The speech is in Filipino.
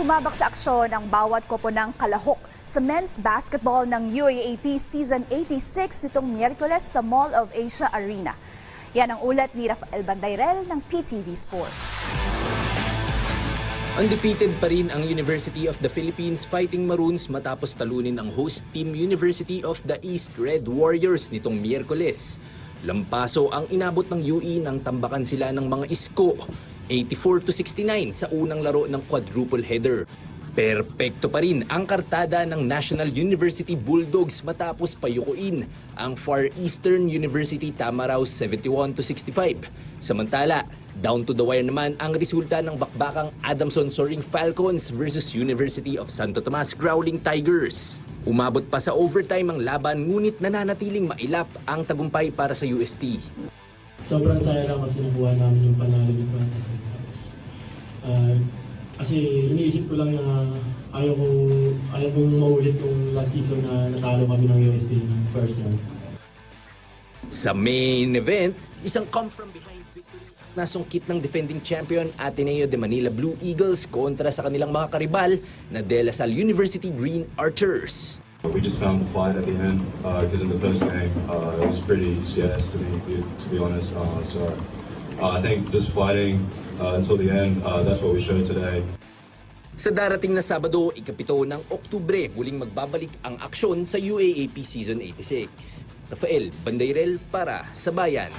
Sumabak sa aksyon ang bawat koponang kalahok sa men's basketball ng UAAP Season 86 nitong Miyerkules sa Mall of Asia Arena. Yan ang ulat ni Rafael Bandayrel ng PTV Sports. Undefeated pa rin ang University of the Philippines Fighting Maroons matapos talunin ang host team University of the East Red Warriors nitong Miyerkules. Lampaso ang inabot ng UE nang tambakan sila ng mga isko, 84 to 69 sa unang laro ng quadruple header. Perpekto pa rin ang kartada ng National University Bulldogs matapos payukuin ang Far Eastern University Tamaraw 71 to 65. Samantala, down to the wire naman ang resulta ng bakbakang Adamson Soaring Falcons versus University of Santo Tomas Growling Tigers. Umabot pa sa overtime ang laban ngunit nananatiling mailap ang tagumpay para sa UST. sobrang saya lang kasi nakuha namin yung panalo ni Francis. Ah, kasi iniisip ko lang na ayaw kong, ayaw kong maulit yung last season na natalo kami ng USD ng first round. Sa main event, isang come from behind victory nasungkit ng defending champion Ateneo de Manila Blue Eagles kontra sa kanilang mga karibal na De La Salle University Green Archers. We just found the fight at the end because in the first game uh, it was pretty scarce to be to be honest. Uh, so uh, I think just fighting uh, until the end, uh, that's what we showed today. Sa darating na Sabado, ikapito ng Oktubre, muling magbabalik ang aksyon sa UAAP Season 86. Rafael Bandayrel para sa Bayan.